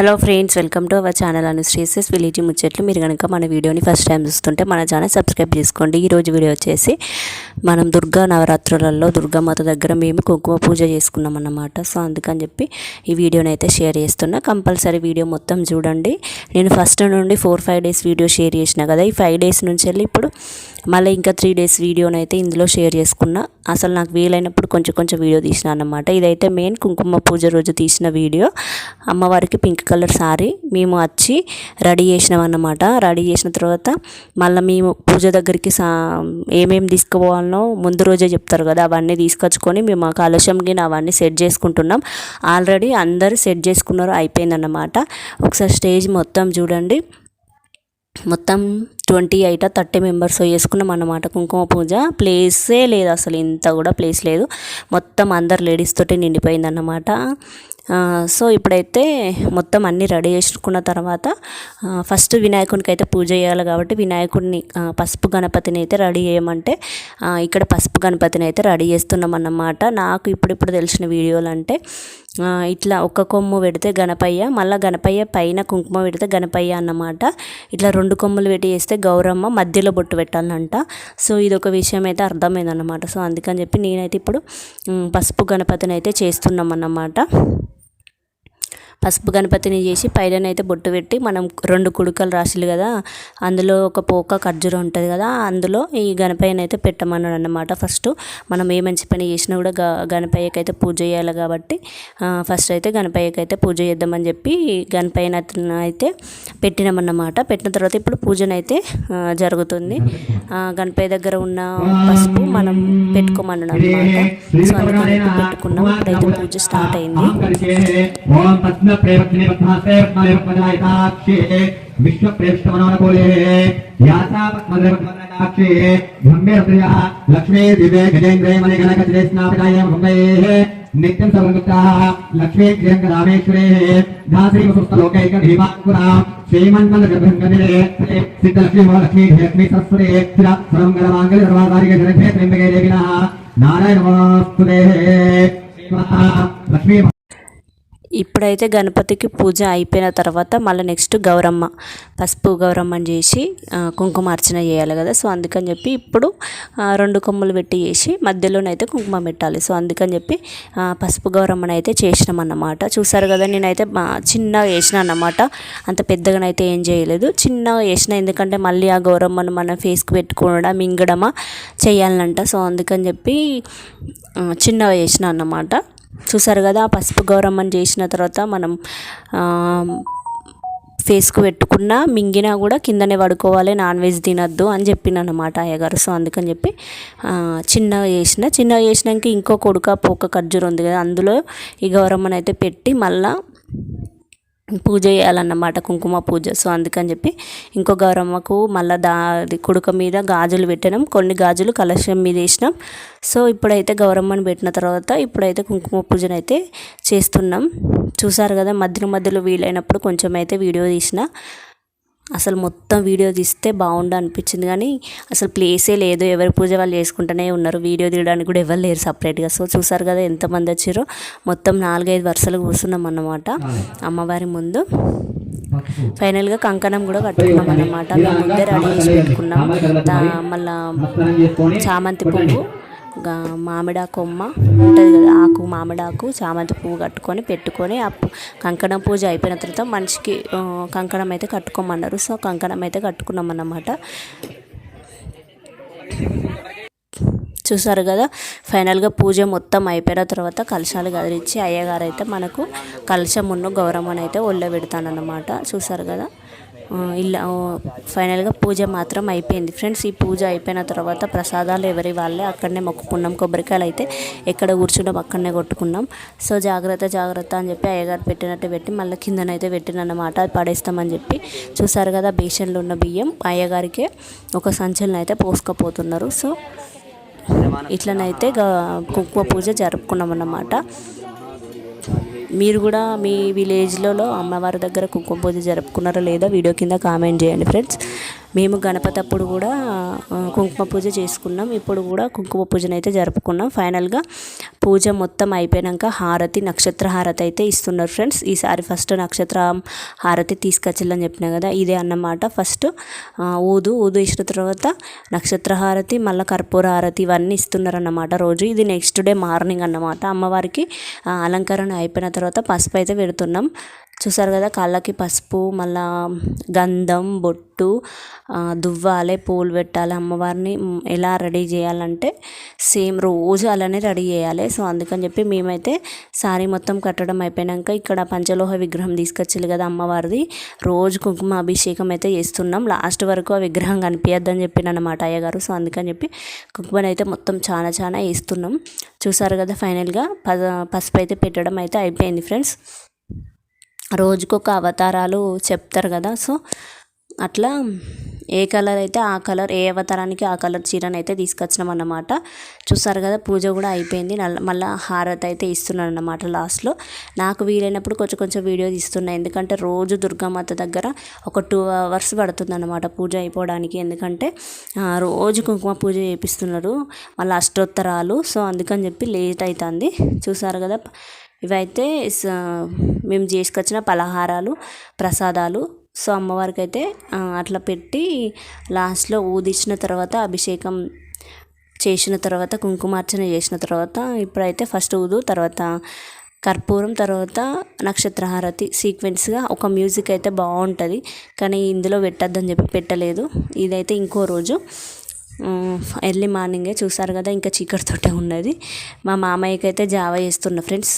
Hello friends welcome to our channel Anu శ్రీసెస్ village ముచ్చట్లు. మీరు కనుక మన వీడియోని ఫస్ట్ టైం చూస్తుంటే మన ఛానల్ సబ్స్క్రైబ్ చేసుకోండి. ఈరోజు వీడియో వచ్చేసి మనం దుర్గా నవరాత్రులలో దుర్గామాత దగ్గర మేము కుంకుమ పూజ చేసుకున్నాం అన్నమాట. సో అందుకని చెప్పి ఈ వీడియోని అయితే షేర్ చేస్తున్నా. కంపల్సరీ వీడియో మొత్తం చూడండి. నేను ఫస్ట్ నుండి four five days video share చేసిన కదా ఈ ఫైవ్ డేస్ నుంచి వెళ్ళి ఇప్పుడు మళ్ళీ ఇంకా త్రీ డేస్ వీడియోని అయితే ఇందులో షేర్ చేసుకున్నా. అసలు నాకు వీలైనప్పుడు కొంచెం కొంచెం వీడియో తీసిన అన్నమాట. ఇదైతే మెయిన్ కుంకుమ పూజ రోజు తీసిన వీడియో. అమ్మవారికి పింక్ కలర్ సారీ మేము వచ్చి రెడీ చేసినాం అన్నమాట రెడీ చేసిన తర్వాత మళ్ళీ మేము పూజ దగ్గరికి సా ఏమేమి తీసుకుపోవాలనో ముందు రోజే చెప్తారు కదా అవన్నీ తీసుకొచ్చుకొని మేము ఆ కలశంకి అవన్నీ సెట్ చేసుకుంటున్నాం. ఆల్రెడీ అందరు సెట్ చేసుకున్నారు అయిపోయిందన్నమాట. ఒకసారి స్టేజ్ మొత్తం చూడండి. మొత్తం ట్వంటీ ఎయిట్ థర్టీ మెంబర్స్ వేసుకున్నాం అన్నమాట. కుంకుమ పూజ ప్లేసే లేదు అసలు ఇంత కూడా ప్లేస్ లేదు. మొత్తం అందరు లేడీస్ తోటి నిండిపోయిందన్నమాట సో ఇప్పుడైతే మొత్తం అన్నీ రెడీ చేసుకున్న తర్వాత ఫస్ట్ వినాయకునికి అయితే పూజ చేయాలి కాబట్టి వినాయకుడిని పసుపు గణపతిని అయితే రెడీ చేయమంటే ఇక్కడ పసుపు గణపతిని అయితే రెడీ చేస్తున్నాం అన్నమాట. నాకు ఇప్పుడిప్పుడు తెలిసిన వీడియోలు అంటే ఇట్లా ఒక కొమ్ము పెడితే గణపయ్య మళ్ళీ గణపయ్య పైన కుంకుమ పెడితే గణపయ్య అన్నమాట. ఇట్లా రెండు కొమ్ములు పెట్టి చేస్తే గౌరమ్మ మధ్యలో బొట్టు పెట్టాలంట. సో ఇది ఒక విషయం అయితే అర్థమైందన్నమాట. సో అందుకని చెప్పి నేనైతే ఇప్పుడు పసుపు గణపతిని అయితే చేస్తున్నాం అన్నమాట పసుపు గణపతిని చేసి పైననైతే బొట్టు పెట్టి మనం రెండు కుడుకలు రాసిలు కదా అందులో ఒక పోక ఖర్జూరం ఉంటుంది కదా అందులో ఈ గణపయ్యని అయితే పెట్టమన్నాడు అన్నమాట ఫస్ట్ మనం ఏ మంచి పని చేసినా కూడా గ గణపయ్యకైతే పూజ చేయాలి కాబట్టి ఫస్ట్ అయితే గణపయ్యకైతే పూజ చేద్దామని చెప్పి గణపయ్యన అయితే పెట్టినామన్నమాట. పెట్టిన తర్వాత ఇప్పుడు పూజనైతే జరుగుతుంది. గణపయ్య దగ్గర ఉన్న పసుపు మనం పెట్టుకోమన్నాడు అనమాట సో అందుకని పెట్టుకున్నాం. ఇప్పుడైతే పూజ స్టార్ట్ అయింది. విష్ణుప్రేమగ్నిమధ్వాసేవగ్నిమధ్వాసేవగ్నిమధ్వనాయతాక్షి విశ్వప్రేష్టమనోనుకూలే యాసాపద్మద్రమద్మనాక్షి బ్రహ్మేంద్రియ లక్ష్మీ దివే గజేంద్రే మణి గణక చేసినాపితాయ బ్రహ్మే నిత్యం సర్వగుప్తా లక్ష్మీ గిరంగ రామేశ్వరే దాసీ వసుస్థలోకైక భీమాంకురా ఇప్పుడైతే గణపతికి పూజ అయిపోయిన తర్వాత మళ్ళీ నెక్స్ట్ గౌరమ్మ పసుపు గౌరమ్మని చేసి కుంకుమ అర్చన చేయాలి కదా. సో అందుకని చెప్పి ఇప్పుడు రెండు కొమ్ములు పెట్టి చేసి మధ్యలోనైతే కుంకుమ పెట్టాలి. సో అందుకని చెప్పి పసుపు గౌరమ్మని అయితే చేసినామన్నమాట. చూసారు కదా నేనైతే చిన్నగా వేసిన అన్నమాట. అంత పెద్దగానైతే ఏం చేయలేదు. చిన్నగా వేసిన ఎందుకంటే మళ్ళీ ఆ గౌరమ్మను మనం ఫేస్కి పెట్టుకోవడం మింగడమా చేయాలంట. సో అందుకని చెప్పి చిన్నగా వేసిన అన్నమాట. చూసారు కదా పసుపు గౌరమ్మని చేసిన తర్వాత మనం ఫేస్కు పెట్టుకున్న మింగినా కూడా కిందనే పడుకోవాలి నాన్ వెజ్ తినద్దు అని చెప్పిననమాట అయ్యగారు. సో అందుకని చెప్పి చిన్నగా చేసిన. చిన్నగా చేసినాక ఇంకో కొడుక పోక ఖర్జూరు ఉంది కదా అందులో ఈ గౌరమ్మని అయితే పెట్టి మళ్ళీ పూజ చేయాలన్నమాట కుంకుమ పూజ. సో అందుకని చెప్పి ఇంకో గౌరమ్మకు మళ్ళీ దా కుడుక మీద గాజులు పెట్టినాం. కొన్ని గాజులు కలశం మీద వేసినాం. సో ఇప్పుడైతే గౌరమ్మని పెట్టిన తర్వాత ఇప్పుడైతే కుంకుమ పూజను అయితే చేస్తున్నాం. చూసారు కదా మధ్యలో మధ్యలో వీలైనప్పుడు కొంచెం అయితే వీడియో తీసిన. అసలు మొత్తం వీడియో తీస్తే బాగుండు అనిపించింది కానీ అసలు ప్లేసే లేదు. ఎవరి పూజ వాళ్ళు చేసుకుంటూనే ఉన్నారు. వీడియో తీయడానికి కూడా ఎవరు లేరు సపరేట్గా సో చూసారు కదా ఎంతమంది వచ్చారో. మొత్తం నాలుగైదు వరుసలు కూర్చున్నాం అన్నమాట. అమ్మవారి ముందు. ఫైనల్గా కంకణం కూడా కట్టుకున్నాం అన్నమాట. మేము ముందే రెడీ చేసి పెట్టుకున్నాం. మళ్ళా చామంతి పువ్వు. మామిడా కొమ్మ ఉంటుంది కదా ఆకు మామిడాకు చామంతి పువ్వు కట్టుకొని పెట్టుకొని ఆ కంకణం పూజ అయిపోయిన తర్వాత మనిషికి కంకణం అయితే కట్టుకోమన్నారు. సో కంకణం అయితే కట్టుకున్నాం అన్నమాట చూసారు కదా ఫైనల్గా పూజ మొత్తం అయిపోయిన తర్వాత కలశాలు కదిలిచ్చి అయ్యగారు అయితే మనకు కలశం ఉన్న గౌరవం అయితే ఒళ్ళో పెడతానన్నమాట. చూసారు కదా? ఇలా ఫైనల్గా పూజ మాత్రం అయిపోయింది. ఫ్రెండ్స్ ఈ పూజ అయిపోయిన తర్వాత ప్రసాదాలు ఎవరి వాళ్ళే అక్కడనే మొక్కుకున్నాం కొబ్బరికాయలు అయితే ఎక్కడ కూర్చున్నాం అక్కడనే కొట్టుకున్నాం. సో జాగ్రత్త జాగ్రత్త అని చెప్పి అయ్యగారు పెట్టినట్టు పెట్టి మళ్ళీ కిందనైతే పెట్టినన్నమాట అది పడేస్తామని చెప్పి చూసారు కదా బేషన్లో ఉన్న బియ్యం. అయ్యగారికే ఒక సంచలన అయితే పోసుకపోతున్నారు. సో ఇట్లనైతే కుంకుమ పూజ జరుపుకున్నాం అన్నమాట మీరు కూడా మీ విలేజ్లలో అమ్మవారి దగ్గర కుంకుమ పూజ జరుపుకున్నారో లేదా వీడియో కింద కామెంట్ చేయండి ఫ్రెండ్స్ మేము గణపతి అప్పుడు కూడా కుంకుమ పూజ చేసుకున్నాం. ఇప్పుడు కూడా కుంకుమ పూజను అయితే జరుపుకున్నాం. ఫైనల్గా పూజ మొత్తం అయిపోయాక హారతి నక్షత్ర హారతి అయితే ఇస్తున్నారు ఫ్రెండ్స్ ఈసారి ఫస్ట్ నక్షత్ర హారతి తీసుకొచ్చిందని చెప్పిన కదా ఇదే అన్నమాట. ఫస్ట్ ఊదు ఊదు ఇచ్చిన తర్వాత నక్షత్ర హారతి మళ్ళీ కర్పూర హారతి ఇవన్నీ ఇస్తున్నారు అన్నమాట రోజు. ఇది నెక్స్ట్ డే మార్నింగ్ అన్నమాట. అమ్మవారికి అలంకరణ అయిపోయిన తర్వాత పసుపు అయితే పెడుతున్నాం. చూసారు కదా కాళ్ళకి పసుపు మళ్ళా గంధం బొట్టు దువ్వాలి దువ్వాలే పూలు పెట్టాలి అమ్మవారిని. ఎలా రెడీ చేయాలంటే సేమ్ రోజు అలానే రెడీ చేయాలి. సో అందుకని చెప్పి మేమైతే సారీ మొత్తం కట్టడం అయిపోయాక ఇక్కడ పంచలోహ విగ్రహం తీసుకొచ్చారు కదా అమ్మవారిది. రోజు కుంకుమ అభిషేకం అయితే చేస్తున్నాం. లాస్ట్ వరకు ఆ విగ్రహం కనిపించద్దని చెప్పిన అనమాట అయ్యగారు సో అందుకని చెప్పి కుంకుమని అయితే మొత్తం చాలా చాలా వేస్తున్నాం. చూసారు కదా ఫైనల్గా ప పసుపు అయితే పెట్టడం అయితే అయిపోయింది ఫ్రెండ్స్. రోజుకొక అవతారాలు చెప్తారు కదా. సో అట్లా ఏ కలర్ అయితే ఆ కలర్ ఏ అవతారానికి ఆ కలర్ చీరను అయితే తీసుకొచ్చినాం అన్నమాట. చూసారు కదా పూజ కూడా అయిపోయింది. మళ్ళీ హారతి అయితే ఇస్తున్నాను అన్నమాట లాస్ట్లో. నాకు వీలైనప్పుడు కొంచెం కొంచెం వీడియో తీస్తున్నా. ఎందుకంటే రోజు దుర్గామాత దగ్గర ఒక టూ అవర్స్ పడుతుంది అన్నమాట పూజ అయిపోవడానికి. ఎందుకంటే రోజు కుంకుమ పూజ చేపిస్తున్నారు మళ్ళీ అష్టోత్తరాలు. సో అందుకని చెప్పి లేట్ అవుతుంది చూసారు కదా ఇవైతే స- మేము చేసుకొచ్చిన పలహారాలు ప్రసాదాలు. సో అమ్మవారికి అయితే అట్లా పెట్టి లాస్ట్లో ఊదిచ్చిన తర్వాత అభిషేకం చేసిన తర్వాత కుంకుమార్చన చేసిన తర్వాత ఇప్పుడైతే ఫస్ట్ ఊదు తర్వాత కర్పూరం తర్వాత నక్షత్రహారతి సీక్వెన్స్గా ఒక మ్యూజిక్ అయితే బాగుంటుంది. కానీ ఇందులో పెట్టద్దని చెప్పి పెట్టలేదు. ఇదైతే ఇంకో రోజు. ఎర్లీ మార్నింగే చూసారు కదా ఇంకా చీకటితోటే ఉన్నది. మా మామయ్యకి అయితే జావ చేస్తున్నా ఫ్రెండ్స్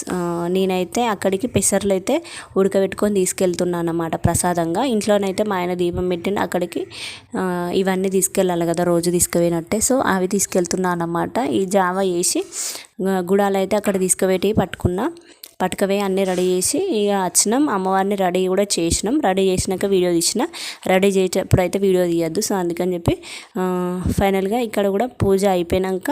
నేనైతే అక్కడికి పెసర్లు అయితే ఉడకబెట్టుకొని తీసుకెళ్తున్నాను అన్నమాట ప్రసాదంగా. ఇంట్లోనైతే మా ఆయన దీపం పెట్టిన అక్కడికి ఇవన్నీ తీసుకెళ్ళాలి కదా రోజు తీసుకుపోయినట్టే. సో అవి తీసుకెళ్తున్నాను అన్నమాట ఈ జావ వేసి గుడాలైతే గుడాలు అయితే అక్కడ తీసుకుపెట్టి పట్టుకున్నా. పట్టుకవే అన్నీ రెడీ చేసి ఇక వచ్చినాం. అమ్మవారిని రెడీ కూడా చేసినాం. రెడీ చేసినాక వీడియో తీసిన. రెడీ చేసేటప్పుడు అయితే వీడియో తీయద్దు. సో అందుకని చెప్పి ఫైనల్గా ఇక్కడ కూడా పూజ అయిపోయినాక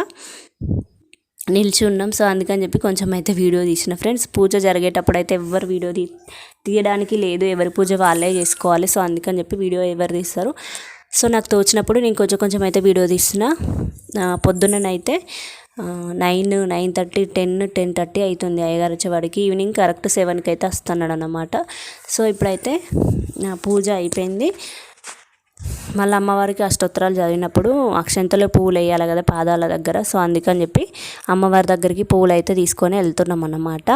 నిలిచి ఉన్నాం. సో అందుకని చెప్పి కొంచెం అయితే వీడియో తీసిన. ఫ్రెండ్స్ పూజ జరిగేటప్పుడు అయితే ఎవరు వీడియో తీ తీయడానికి లేదు. ఎవరి పూజ వాళ్ళే చేసుకోవాలి. సో అందుకని చెప్పి వీడియో ఎవరు తీస్తారు. సో నాకు తోచినప్పుడు నేను కొంచెం కొంచెం అయితే వీడియో తీసిన. పొద్దున్ననైతే nine nine thirty ten ten thirty అవుతుంది అయ్యగారు వచ్చేవాడికి ఈవినింగ్ కరెక్ట్ సెవెన్కి అయితే వస్తున్నాడు అనమాట సో ఇప్పుడైతే నా పూజ అయిపోయింది. మళ్ళీ అమ్మవారికి అష్టోత్తరాలు చదివినప్పుడు అక్షంతలో పువ్వులు వేయాలి కదా పాదాల దగ్గర. సో అందుకని చెప్పి అమ్మవారి దగ్గరికి పువ్వులు అయితే తీసుకొని వెళ్తున్నాం అన్నమాట.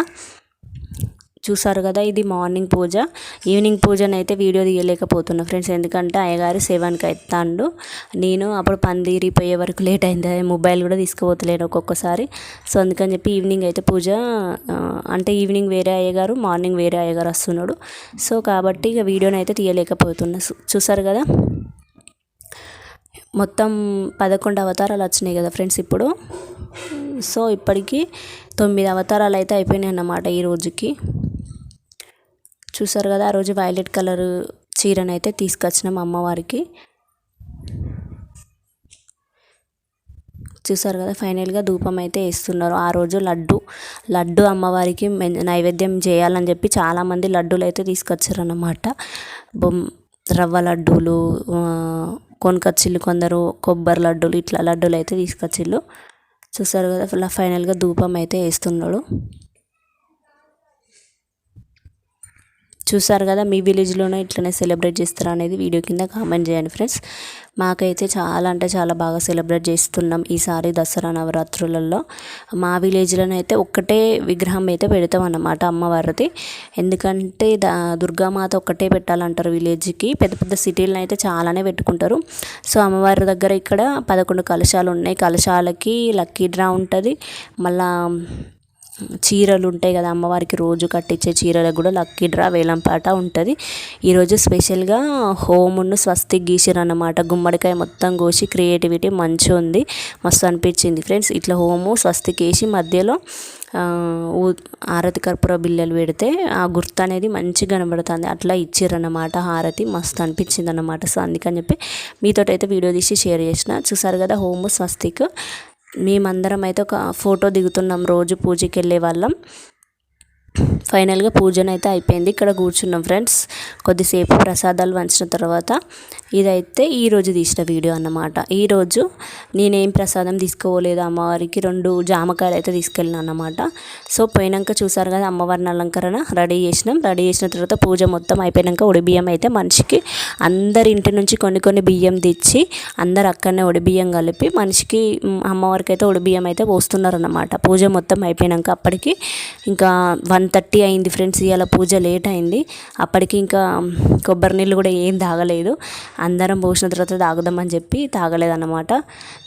చూసారు కదా ఇది మార్నింగ్ పూజ. ఈవినింగ్ పూజను అయితే వీడియో తీయలేకపోతున్నా ఫ్రెండ్స్. ఎందుకంటే అయ్యగారు సెవెన్కి ఎత్తాండు. నేను అప్పుడు పందిరిపోయే వరకు లేట్ అయింది. మొబైల్ కూడా తీసుకుపోతలేను ఒక్కొక్కసారి. సో అందుకని చెప్పి ఈవినింగ్ అయితే పూజ అంటే ఈవినింగ్ వేరే అయ్యగారు మార్నింగ్ వేరే అయ్యగారు వస్తున్నాడు. సో కాబట్టి ఇక వీడియోని అయితే తీయలేకపోతున్నా చూసారు కదా? మొత్తం పదకొండు అవతారాలు వచ్చినాయి కదా ఫ్రెండ్స్ ఇప్పుడు. సో ఇప్పటికీ తొమ్మిది అవతారాలు అయితే అయిపోయినాయి అన్నమాట ఈ రోజుకి. చూసారు కదా ఆ రోజు వైలెట్ కలర్ చీరను అయితే తీసుకొచ్చినాం అమ్మవారికి. చూసారు కదా ఫైనల్గా ధూపం అయితే వేస్తున్నారు. ఆ రోజు లడ్డు లడ్డు అమ్మవారికి నైవేద్యం చేయాలని చెప్పి చాలామంది లడ్డూలు అయితే తీసుకొచ్చారన్నమాట. బొమ్ రవ్వ లడ్డూలు కొనుకొచ్చిళ్ళు కొందరు కొబ్బరి లడ్డూలు ఇట్లా లడ్డూలు అయితే తీసుకొచ్చిళ్ళు. చూసారు కదా ఫుల్ ఫైనల్గా ధూపం అయితే వేస్తున్నాడు. చూసారు కదా మీ విలేజ్లోనే ఇట్లనే సెలబ్రేట్ చేస్తారా అనేది వీడియో కింద కామెంట్ చేయండి ఫ్రెండ్స్. మాకైతే చాలా అంటే చాలా బాగా సెలబ్రేట్ చేస్తున్నాం ఈసారి దసరా నవరాత్రులలో. మా విలేజ్లోనైతే ఒక్కటే విగ్రహం అయితే పెడతాం అన్నమాట అమ్మవారిది. ఎందుకంటే దుర్గామాత ఒక్కటే పెట్టాలంటారు విలేజ్కి. పెద్ద పెద్ద సిటీలను అయితే చాలానే పెట్టుకుంటారు. సో అమ్మవారి దగ్గర ఇక్కడ పదకొండు కలశాలు ఉన్నాయి. కలశాలకి లక్కీ డ్రా ఉంటుంది. మళ్ళీ చీరలు ఉంటాయి కదా అమ్మవారికి రోజు కట్టించే చీరలకు కూడా లక్కీ డ్రా వేలంపాట ఉంటుంది. ఈరోజు స్పెషల్గా హోమును స్వస్తి గీసిరు అన్నమాట గుమ్మడికాయ మొత్తం కోసి క్రియేటివిటీ మంచిగా ఉంది మస్తు అనిపించింది. ఫ్రెండ్స్ ఇట్లా హోము స్వస్తికి వేసి మధ్యలో హారతి కర్పూర బిల్లలు పెడితే ఆ గుర్తు అనేది మంచిగా కనబడుతుంది. అట్లా ఇచ్చిర్రన్నమాట హారతి మస్తు అనిపించింది అన్నమాట సో అందుకని చెప్పి మీతోటైతే అయితే వీడియో తీసి షేర్ చేసిన. చూసారు కదా హోము స్వస్తిక్ మేమందరం అయితే ఒక ఫోటో దిగుతున్నాం రోజు పూజకి వెళ్ళే వాళ్ళం. ఫైనల్గా పూజన అయితే అయిపోయింది. ఇక్కడ కూర్చున్నాం ఫ్రెండ్స్. కొద్దిసేపు ప్రసాదాలు వంచిన తర్వాత ఇదైతే ఈరోజు తీసిన వీడియో అన్నమాట. ఈరోజు నేనేం ప్రసాదం తీసుకోలేదు. అమ్మవారికి రెండు జామకాయలు అయితే తీసుకెళ్ళిన అన్నమాట. సో పోయినాక చూసారు కదా అమ్మవారిని అలంకరణ రెడీ చేసినాం. రెడీ చేసిన తర్వాత పూజ మొత్తం అయిపోయినాక ఉడి బియ్యం అయితే మనిషికి అందరి ఇంటి నుంచి కొన్ని కొన్ని బియ్యం తెచ్చి అందరు అక్కడనే ఉడి బియ్యం కలిపి మనిషికి అమ్మవారికి అయితే ఉడి బియ్యం అయితే పోస్తున్నారన్నమాట పూజ మొత్తం అయిపోయినాక అప్పటికి ఇంకా వన్ వన్ థర్టీ అయింది ఫ్రెండ్స్ ఇవాళ పూజ లేట్ అయింది. అప్పటికి ఇంకా కొబ్బరి నీళ్ళు కూడా ఏం తాగలేదు. అందరం పోసిన తర్వాత తాగుదామని చెప్పి తాగలేదన్నమాట.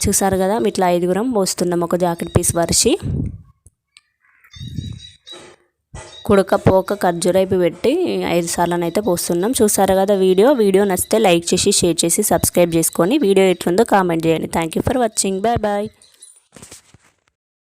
చూసారు కదా ఇట్లా ఐదుగురం పోస్తున్నాం ఒక జాకెట్ పీస్ వరిసి కుడక పోక ఖర్జూరైపు పెట్టి ఐదు సార్లు అయితే పోస్తున్నాం. చూసారు కదా వీడియో. వీడియో నచ్చితే లైక్ చేసి షేర్ చేసి సబ్స్క్రైబ్ చేసుకొని వీడియో ఎట్లుందో కామెంట్ చేయండి. Thank you for watching bye bye